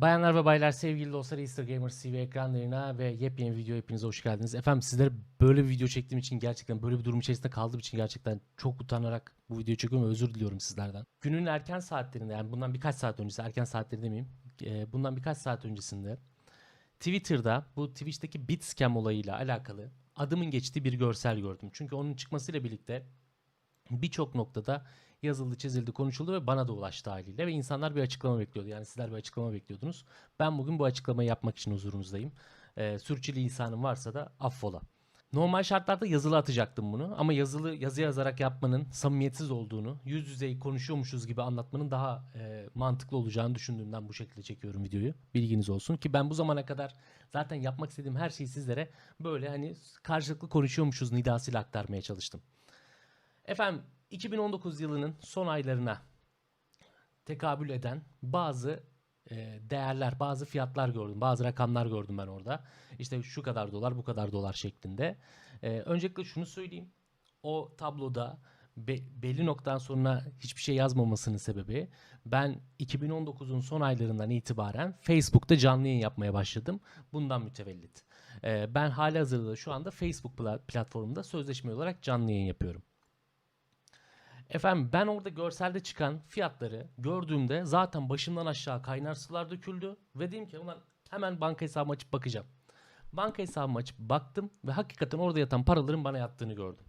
Bayanlar ve baylar, sevgili dostlar, Easter Gamers TV ekranlarına ve yepyeni video hepinize hoş geldiniz. Efendim sizlere böyle bir video çektiğim için gerçekten böyle bir durum içerisinde kaldığım için gerçekten çok utanarak bu videoyu çekiyorum ve özür diliyorum sizlerden. Günün erken saatlerinde yani bundan birkaç saat öncesi erken saatleri demeyeyim. e, bundan birkaç saat öncesinde Twitter'da bu Twitch'teki bit scam olayıyla alakalı adımın geçtiği bir görsel gördüm. Çünkü onun çıkmasıyla birlikte birçok noktada yazıldı, çizildi, konuşuldu ve bana da ulaştı haliyle ve insanlar bir açıklama bekliyordu. Yani sizler bir açıklama bekliyordunuz. Ben bugün bu açıklamayı yapmak için huzurunuzdayım. Ee, sürçülisanım varsa da affola. Normal şartlarda yazılı atacaktım bunu ama yazılı yazı yazarak yapmanın samimiyetsiz olduğunu, yüz yüze konuşuyormuşuz gibi anlatmanın daha e, mantıklı olacağını düşündüğümden bu şekilde çekiyorum videoyu. Bilginiz olsun ki ben bu zamana kadar zaten yapmak istediğim her şeyi sizlere böyle hani karşılıklı konuşuyormuşuz nidasıyla aktarmaya çalıştım. Efendim 2019 yılının son aylarına tekabül eden bazı e, değerler, bazı fiyatlar gördüm, bazı rakamlar gördüm ben orada. İşte şu kadar dolar, bu kadar dolar şeklinde. E, öncelikle şunu söyleyeyim. O tabloda be- belli noktadan sonra hiçbir şey yazmamasının sebebi ben 2019'un son aylarından itibaren Facebook'ta canlı yayın yapmaya başladım. Bundan mütevellit. E, ben hali hazırda şu anda Facebook pla- platformunda sözleşme olarak canlı yayın yapıyorum. Efendim ben orada görselde çıkan fiyatları gördüğümde zaten başımdan aşağı kaynar sular döküldü ve dedim ki ulan hemen banka hesabımı açıp bakacağım. Banka hesabımı açıp baktım ve hakikaten orada yatan paraların bana yattığını gördüm.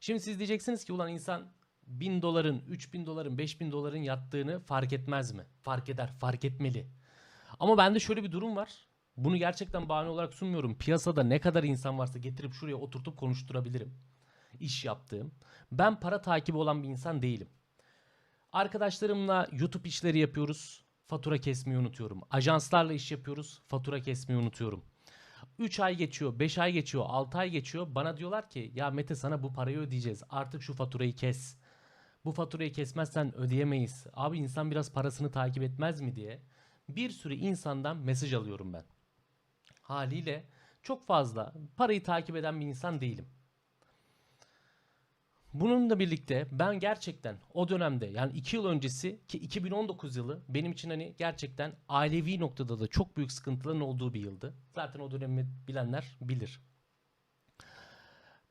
Şimdi siz diyeceksiniz ki ulan insan 1000 doların, 3000 doların, 5000 doların yattığını fark etmez mi? Fark eder, fark etmeli. Ama bende şöyle bir durum var. Bunu gerçekten bahane olarak sunmuyorum. Piyasada ne kadar insan varsa getirip şuraya oturtup konuşturabilirim. İş yaptığım. Ben para takibi olan bir insan değilim. Arkadaşlarımla YouTube işleri yapıyoruz. Fatura kesmeyi unutuyorum. Ajanslarla iş yapıyoruz. Fatura kesmeyi unutuyorum. 3 ay geçiyor, 5 ay geçiyor, 6 ay geçiyor. Bana diyorlar ki ya Mete sana bu parayı ödeyeceğiz. Artık şu faturayı kes. Bu faturayı kesmezsen ödeyemeyiz. Abi insan biraz parasını takip etmez mi diye. Bir sürü insandan mesaj alıyorum ben. Haliyle çok fazla parayı takip eden bir insan değilim. Bununla birlikte ben gerçekten o dönemde yani 2 yıl öncesi ki 2019 yılı benim için hani gerçekten ailevi noktada da çok büyük sıkıntıların olduğu bir yıldı. Zaten o dönemi bilenler bilir.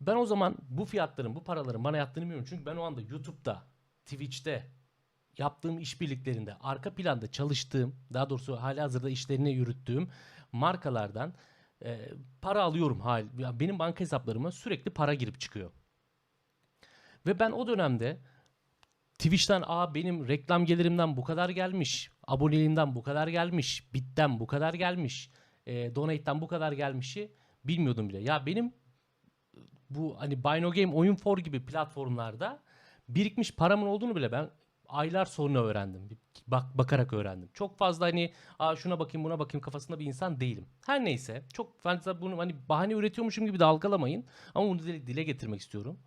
Ben o zaman bu fiyatların, bu paraların bana yattığını bilmiyorum. Çünkü ben o anda YouTube'da, Twitch'te yaptığım işbirliklerinde, arka planda çalıştığım, daha doğrusu hali hazırda işlerini yürüttüğüm markalardan e, para alıyorum. Hal, benim banka hesaplarıma sürekli para girip çıkıyor. Ve ben o dönemde Twitch'ten aa benim reklam gelirimden bu kadar gelmiş, aboneliğimden bu kadar gelmiş, bitten bu kadar gelmiş, e, donate'den bu kadar gelmişi bilmiyordum bile. Ya benim bu hani Buy No Game, Oyun For gibi platformlarda birikmiş paramın olduğunu bile ben aylar sonra öğrendim. Bak bakarak öğrendim. Çok fazla hani Aa, şuna bakayım buna bakayım kafasında bir insan değilim. Her neyse çok fazla bunu hani bahane üretiyormuşum gibi de algılamayın. Ama bunu dile, dile getirmek istiyorum.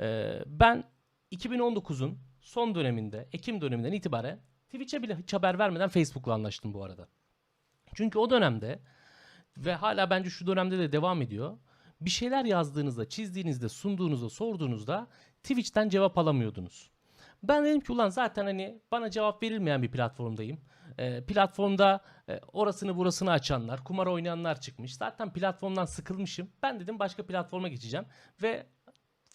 Ee, ben 2019'un son döneminde, Ekim döneminden itibaren Twitch'e bile hiç haber vermeden Facebook'la anlaştım bu arada. Çünkü o dönemde ve hala bence şu dönemde de devam ediyor. Bir şeyler yazdığınızda, çizdiğinizde, sunduğunuzda, sorduğunuzda Twitch'ten cevap alamıyordunuz. Ben dedim ki ulan zaten hani bana cevap verilmeyen bir platformdayım. Ee, platformda e, orasını burasını açanlar, kumar oynayanlar çıkmış. Zaten platformdan sıkılmışım. Ben dedim başka platforma geçeceğim. Ve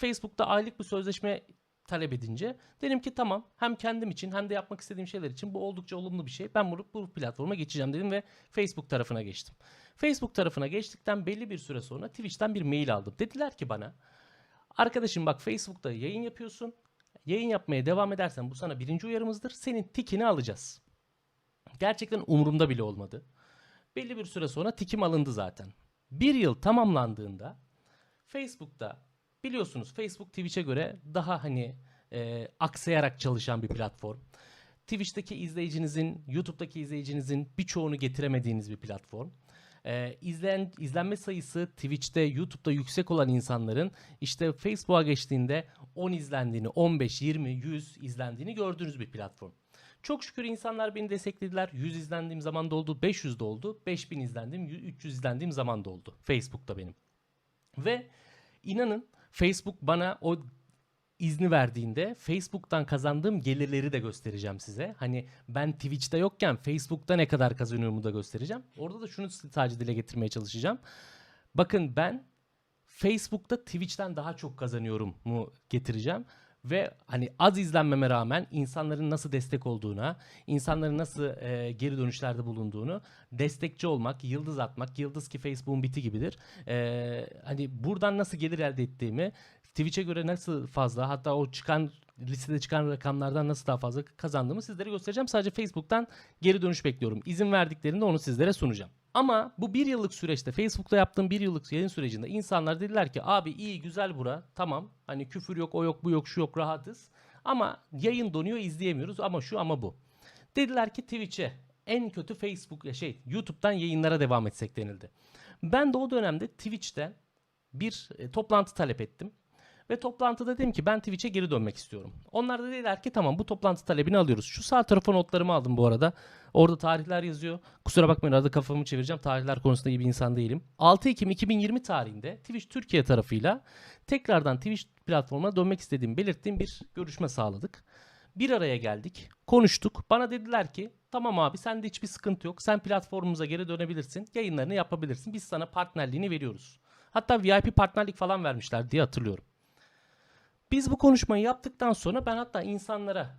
Facebook'ta aylık bir sözleşme talep edince dedim ki tamam hem kendim için hem de yapmak istediğim şeyler için bu oldukça olumlu bir şey. Ben bunu bu platforma geçeceğim dedim ve Facebook tarafına geçtim. Facebook tarafına geçtikten belli bir süre sonra Twitch'ten bir mail aldım. Dediler ki bana arkadaşım bak Facebook'ta yayın yapıyorsun. Yayın yapmaya devam edersen bu sana birinci uyarımızdır. Senin tikini alacağız. Gerçekten umurumda bile olmadı. Belli bir süre sonra tikim alındı zaten. Bir yıl tamamlandığında Facebook'ta biliyorsunuz Facebook Twitch'e göre daha hani e, aksayarak çalışan bir platform. Twitch'teki izleyicinizin, YouTube'daki izleyicinizin birçoğunu getiremediğiniz bir platform. Ee, izlen, izlenme sayısı Twitch'te, YouTube'da yüksek olan insanların işte Facebook'a geçtiğinde 10 izlendiğini, 15, 20, 100 izlendiğini gördüğünüz bir platform. Çok şükür insanlar beni desteklediler. 100 izlendiğim zaman da oldu, 500 de oldu, 5000 izlendiğim, 300 izlendiğim zaman da oldu. Facebook'ta benim. Ve inanın Facebook bana o izni verdiğinde Facebook'tan kazandığım gelirleri de göstereceğim size. Hani ben Twitch'te yokken Facebook'ta ne kadar kazanıyorumu da göstereceğim. Orada da şunu sadece dile getirmeye çalışacağım. Bakın ben Facebook'ta Twitch'ten daha çok kazanıyorum mu getireceğim. Ve hani az izlenmeme rağmen insanların nasıl destek olduğuna, insanların nasıl e, geri dönüşlerde bulunduğunu, destekçi olmak, yıldız atmak, yıldız ki Facebook'un biti gibidir. E, hani buradan nasıl gelir elde ettiğimi, Twitch'e göre nasıl fazla, hatta o çıkan listede çıkan rakamlardan nasıl daha fazla kazandığımı sizlere göstereceğim. Sadece Facebook'tan geri dönüş bekliyorum. İzin verdiklerinde onu sizlere sunacağım. Ama bu bir yıllık süreçte Facebook'ta yaptığım bir yıllık yayın sürecinde insanlar dediler ki abi iyi güzel bura tamam hani küfür yok o yok bu yok şu yok rahatız ama yayın donuyor izleyemiyoruz ama şu ama bu. Dediler ki Twitch'e en kötü Facebook şey YouTube'dan yayınlara devam etsek denildi. Ben de o dönemde Twitch'te bir e, toplantı talep ettim. Ve toplantıda dedim ki ben Twitch'e geri dönmek istiyorum. Onlar da dediler ki tamam bu toplantı talebini alıyoruz. Şu sağ tarafa notlarımı aldım bu arada. Orada tarihler yazıyor. Kusura bakmayın arada kafamı çevireceğim. Tarihler konusunda iyi bir insan değilim. 6 Ekim 2020 tarihinde Twitch Türkiye tarafıyla tekrardan Twitch platformuna dönmek istediğimi belirttiğim bir görüşme sağladık. Bir araya geldik, konuştuk. Bana dediler ki tamam abi sende hiçbir sıkıntı yok. Sen platformumuza geri dönebilirsin. Yayınlarını yapabilirsin. Biz sana partnerliğini veriyoruz. Hatta VIP partnerlik falan vermişler diye hatırlıyorum. Biz bu konuşmayı yaptıktan sonra ben hatta insanlara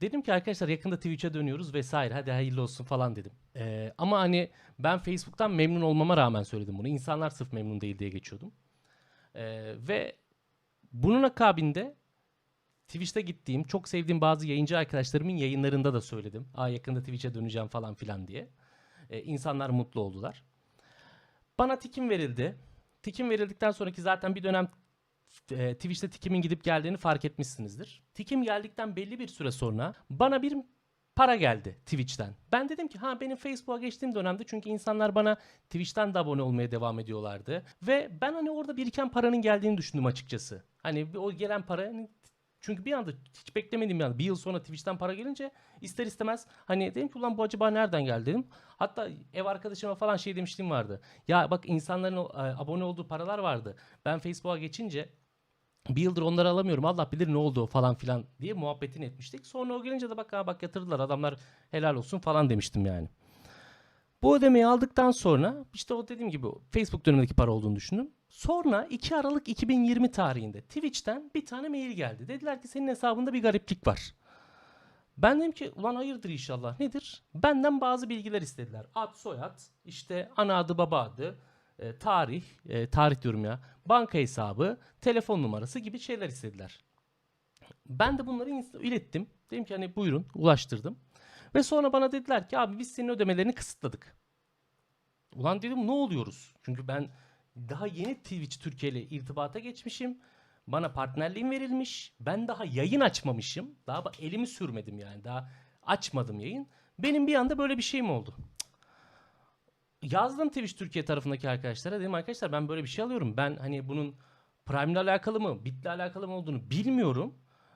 dedim ki arkadaşlar yakında Twitch'e dönüyoruz vesaire hadi hayırlı olsun falan dedim. Ee, ama hani ben Facebook'tan memnun olmama rağmen söyledim bunu. İnsanlar sırf memnun değil diye geçiyordum. Ee, ve bunun akabinde Twitch'te gittiğim, çok sevdiğim bazı yayıncı arkadaşlarımın yayınlarında da söyledim. Aa yakında Twitch'e döneceğim falan filan diye. Ee, insanlar mutlu oldular. Bana tikim verildi. Tikim verildikten sonraki zaten bir dönem e, Twitch'te tikimin gidip geldiğini fark etmişsinizdir. Tikim geldikten belli bir süre sonra bana bir para geldi Twitch'ten. Ben dedim ki ha benim Facebook'a geçtiğim dönemde çünkü insanlar bana Twitch'ten de abone olmaya devam ediyorlardı. Ve ben hani orada biriken paranın geldiğini düşündüm açıkçası. Hani o gelen para çünkü bir anda hiç beklemediğim yani bir yıl sonra Twitch'ten para gelince ister istemez hani dedim ki ulan bu acaba nereden geldi dedim. Hatta ev arkadaşıma falan şey demiştim vardı. Ya bak insanların e, abone olduğu paralar vardı. Ben Facebook'a geçince bir yıldır onları alamıyorum Allah bilir ne oldu falan filan diye muhabbetini etmiştik. Sonra o gelince de bak ha bak yatırdılar adamlar helal olsun falan demiştim yani. Bu ödemeyi aldıktan sonra işte o dediğim gibi Facebook dönemindeki para olduğunu düşündüm. Sonra 2 Aralık 2020 tarihinde Twitch'ten bir tane mail geldi. Dediler ki senin hesabında bir gariplik var. Ben dedim ki ulan hayırdır inşallah nedir? Benden bazı bilgiler istediler. Ad, soyad, işte ana adı, baba adı, e, tarih, e, tarih diyorum ya, banka hesabı, telefon numarası gibi şeyler istediler. Ben de bunları ilettim. Dedim ki hani buyurun ulaştırdım. Ve sonra bana dediler ki abi biz senin ödemelerini kısıtladık. Ulan dedim ne oluyoruz? Çünkü ben daha yeni Twitch Türkiye ile irtibata geçmişim. Bana partnerliğim verilmiş. Ben daha yayın açmamışım. Daha elimi sürmedim yani. Daha açmadım yayın. Benim bir anda böyle bir şey mi oldu? Yazdım Twitch Türkiye tarafındaki arkadaşlara. Dedim arkadaşlar ben böyle bir şey alıyorum. Ben hani bunun Prime ile alakalı mı, Bit'le alakalı mı olduğunu bilmiyorum.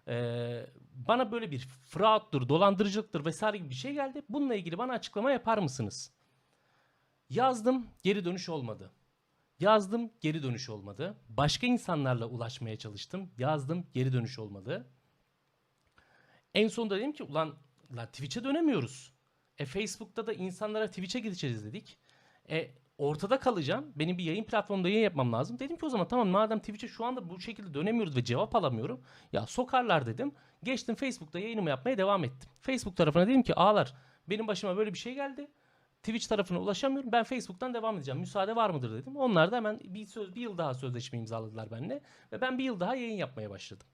Ee, bana böyle bir frauddur, dolandırıcılıktır vesaire gibi bir şey geldi. Bununla ilgili bana açıklama yapar mısınız? Yazdım, geri dönüş olmadı. Yazdım, geri dönüş olmadı. Başka insanlarla ulaşmaya çalıştım. Yazdım, geri dönüş olmadı. En sonunda dedim ki ulan, ulan Twitch'e dönemiyoruz. E Facebook'ta da insanlara Twitch'e gideceğiz dedik. E, ortada kalacağım. Benim bir yayın platformunda yayın yapmam lazım. Dedim ki o zaman tamam madem Twitch'e şu anda bu şekilde dönemiyoruz ve cevap alamıyorum. Ya sokarlar dedim. Geçtim Facebook'ta yayınımı yapmaya devam ettim. Facebook tarafına dedim ki ağlar benim başıma böyle bir şey geldi. Twitch tarafına ulaşamıyorum. Ben Facebook'tan devam edeceğim. Müsaade var mıdır dedim. Onlar da hemen bir, söz, bir yıl daha sözleşme imzaladılar benimle. Ve ben bir yıl daha yayın yapmaya başladım.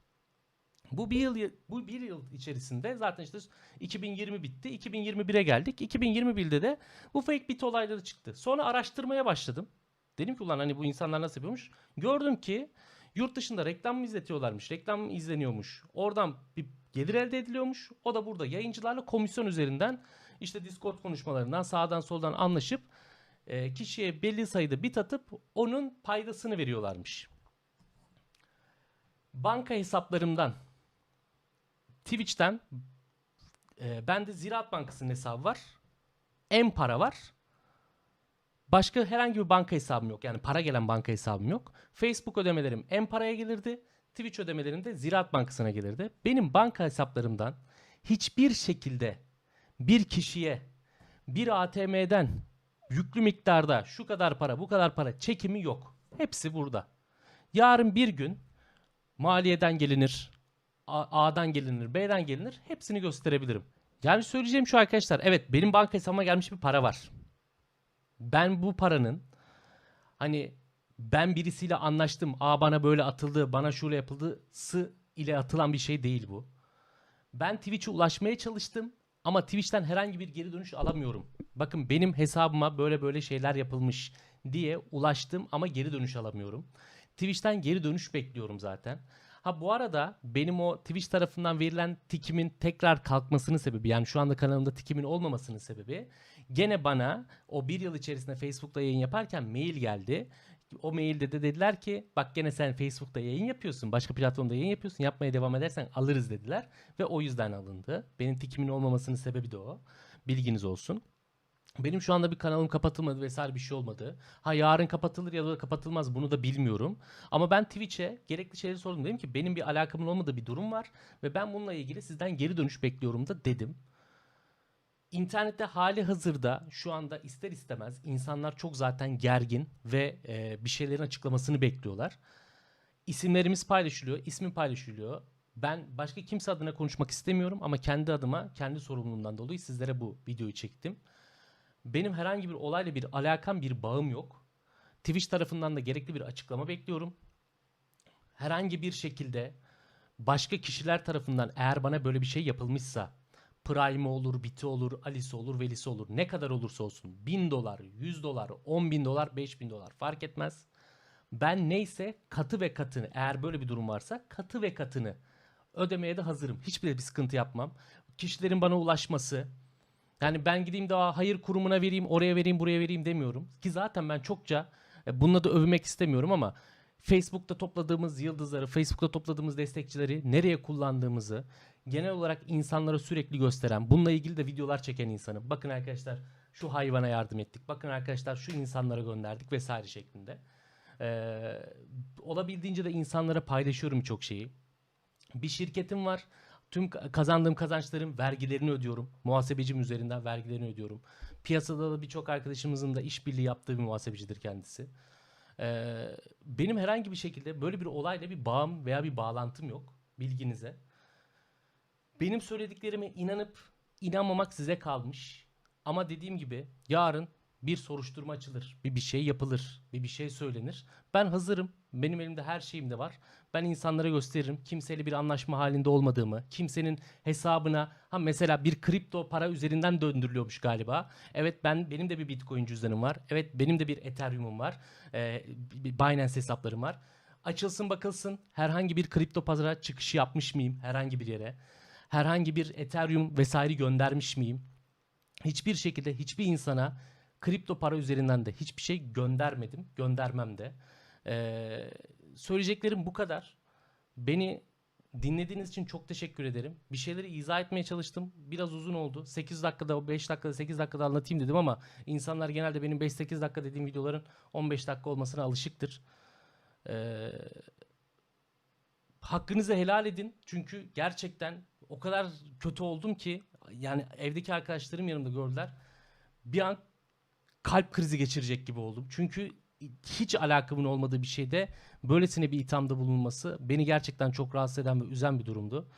Bu bir yıl bu bir yıl içerisinde zaten işte 2020 bitti. 2021'e geldik. 2021'de de bu fake bit olayları çıktı. Sonra araştırmaya başladım. Dedim ki ulan hani bu insanlar nasıl yapıyormuş? Gördüm ki yurt dışında reklam mı izletiyorlarmış? Reklam mı izleniyormuş? Oradan bir gelir elde ediliyormuş. O da burada yayıncılarla komisyon üzerinden işte Discord konuşmalarından sağdan soldan anlaşıp e, kişiye belli sayıda bit atıp onun paydasını veriyorlarmış. Banka hesaplarımdan Twitch'ten e, bende Ziraat Bankası'nın hesabı var. En para var. Başka herhangi bir banka hesabım yok. Yani para gelen banka hesabım yok. Facebook ödemelerim en paraya gelirdi. Twitch ödemelerinde Ziraat Bankası'na gelirdi. Benim banka hesaplarımdan hiçbir şekilde bir kişiye bir ATM'den yüklü miktarda şu kadar para bu kadar para çekimi yok. Hepsi burada. Yarın bir gün maliyeden gelinir, A'dan gelinir, B'den gelinir. Hepsini gösterebilirim. Yani söyleyeceğim şu arkadaşlar. Evet benim banka hesabıma gelmiş bir para var. Ben bu paranın hani ben birisiyle anlaştım. A bana böyle atıldı, bana şöyle yapıldısı ile atılan bir şey değil bu. Ben Twitch'e ulaşmaya çalıştım ama Twitch'ten herhangi bir geri dönüş alamıyorum. Bakın benim hesabıma böyle böyle şeyler yapılmış diye ulaştım ama geri dönüş alamıyorum. Twitch'ten geri dönüş bekliyorum zaten. Ha bu arada benim o Twitch tarafından verilen tikimin tekrar kalkmasının sebebi yani şu anda kanalımda tikimin olmamasının sebebi gene bana o bir yıl içerisinde Facebook'ta yayın yaparken mail geldi. O mailde de dediler ki bak gene sen Facebook'ta yayın yapıyorsun. Başka platformda yayın yapıyorsun. Yapmaya devam edersen alırız dediler. Ve o yüzden alındı. Benim tikimin olmamasının sebebi de o. Bilginiz olsun. Benim şu anda bir kanalım kapatılmadı vesaire bir şey olmadı. Ha yarın kapatılır ya da kapatılmaz bunu da bilmiyorum. Ama ben Twitch'e gerekli şeyleri sordum. Dedim ki benim bir alakamın olmadığı bir durum var. Ve ben bununla ilgili sizden geri dönüş bekliyorum da dedim. İnternette hali hazırda şu anda ister istemez insanlar çok zaten gergin ve e, bir şeylerin açıklamasını bekliyorlar. İsimlerimiz paylaşılıyor, ismim paylaşılıyor. Ben başka kimse adına konuşmak istemiyorum ama kendi adıma, kendi sorumluluğumdan dolayı sizlere bu videoyu çektim. Benim herhangi bir olayla bir alakam, bir bağım yok. Twitch tarafından da gerekli bir açıklama bekliyorum. Herhangi bir şekilde başka kişiler tarafından eğer bana böyle bir şey yapılmışsa Prime olur, Biti olur, Alice olur, Velisi olur. Ne kadar olursa olsun. 1000 dolar, 100 dolar, 10 bin dolar, 5000 dolar fark etmez. Ben neyse katı ve katını eğer böyle bir durum varsa katı ve katını ödemeye de hazırım. Hiçbir bir sıkıntı yapmam. Kişilerin bana ulaşması. Yani ben gideyim de "Aa, hayır kurumuna vereyim, oraya vereyim, buraya vereyim demiyorum. Ki zaten ben çokça e, bununla da övmek istemiyorum ama Facebook'ta topladığımız yıldızları, Facebook'ta topladığımız destekçileri nereye kullandığımızı genel olarak insanlara sürekli gösteren, bununla ilgili de videolar çeken insanım. Bakın arkadaşlar şu hayvana yardım ettik. Bakın arkadaşlar şu insanlara gönderdik vesaire şeklinde. Ee, olabildiğince de insanlara paylaşıyorum çok şeyi. Bir şirketim var. Tüm ka- kazandığım kazançların vergilerini ödüyorum. Muhasebecim üzerinden vergilerini ödüyorum. Piyasada da birçok arkadaşımızın da işbirliği yaptığı bir muhasebecidir kendisi. Ee, benim herhangi bir şekilde böyle bir olayla bir bağım veya bir bağlantım yok. Bilginize. Benim söylediklerime inanıp inanmamak size kalmış. Ama dediğim gibi yarın bir soruşturma açılır, bir bir şey yapılır, bir bir şey söylenir. Ben hazırım. Benim elimde her şeyim de var. Ben insanlara gösteririm. Kimseyle bir anlaşma halinde olmadığımı, kimsenin hesabına ha mesela bir kripto para üzerinden döndürülüyormuş galiba. Evet ben benim de bir Bitcoin cüzdanım var. Evet benim de bir Ethereum'um var. Ee, Binance hesaplarım var. Açılsın bakılsın herhangi bir kripto pazara çıkışı yapmış mıyım herhangi bir yere? Herhangi bir Ethereum vesaire göndermiş miyim? Hiçbir şekilde hiçbir insana kripto para üzerinden de hiçbir şey göndermedim. Göndermem de. Ee, söyleyeceklerim bu kadar. Beni dinlediğiniz için çok teşekkür ederim. Bir şeyleri izah etmeye çalıştım. Biraz uzun oldu. 8 dakikada, 5 dakikada, 8 dakikada anlatayım dedim ama insanlar genelde benim 5-8 dakika dediğim videoların 15 dakika olmasına alışıktır. Ee, hakkınızı helal edin. Çünkü gerçekten o kadar kötü oldum ki yani evdeki arkadaşlarım yanımda gördüler. Bir an kalp krizi geçirecek gibi oldum. Çünkü hiç alakamın olmadığı bir şeyde böylesine bir ithamda bulunması beni gerçekten çok rahatsız eden ve üzen bir durumdu.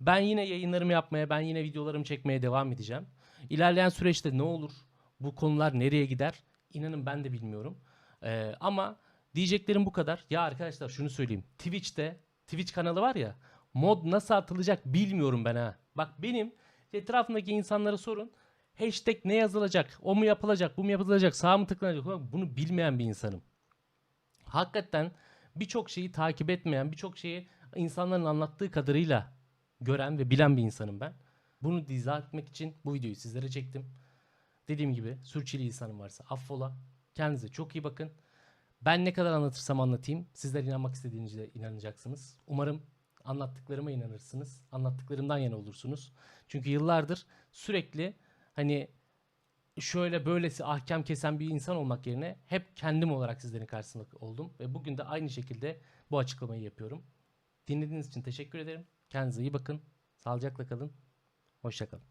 Ben yine yayınlarımı yapmaya, ben yine videolarımı çekmeye devam edeceğim. İlerleyen süreçte ne olur? Bu konular nereye gider? İnanın ben de bilmiyorum. Ee, ama diyeceklerim bu kadar. Ya arkadaşlar şunu söyleyeyim. Twitch'te, Twitch kanalı var ya, mod nasıl atılacak bilmiyorum ben ha. Bak benim etrafımdaki insanlara sorun. Hashtag ne yazılacak? O mu yapılacak? Bu mu yapılacak? Sağ mı tıklanacak? Bunu bilmeyen bir insanım. Hakikaten birçok şeyi takip etmeyen, birçok şeyi insanların anlattığı kadarıyla gören ve bilen bir insanım ben. Bunu izah etmek için bu videoyu sizlere çektim. Dediğim gibi sürçülisanım varsa affola. Kendinize çok iyi bakın. Ben ne kadar anlatırsam anlatayım. Sizler inanmak istediğinizde inanacaksınız. Umarım anlattıklarıma inanırsınız. Anlattıklarımdan yana olursunuz. Çünkü yıllardır sürekli hani şöyle böylesi ahkam kesen bir insan olmak yerine hep kendim olarak sizlerin karşısında oldum. Ve bugün de aynı şekilde bu açıklamayı yapıyorum. Dinlediğiniz için teşekkür ederim. Kendinize iyi bakın. Sağlıcakla kalın. Hoşçakalın.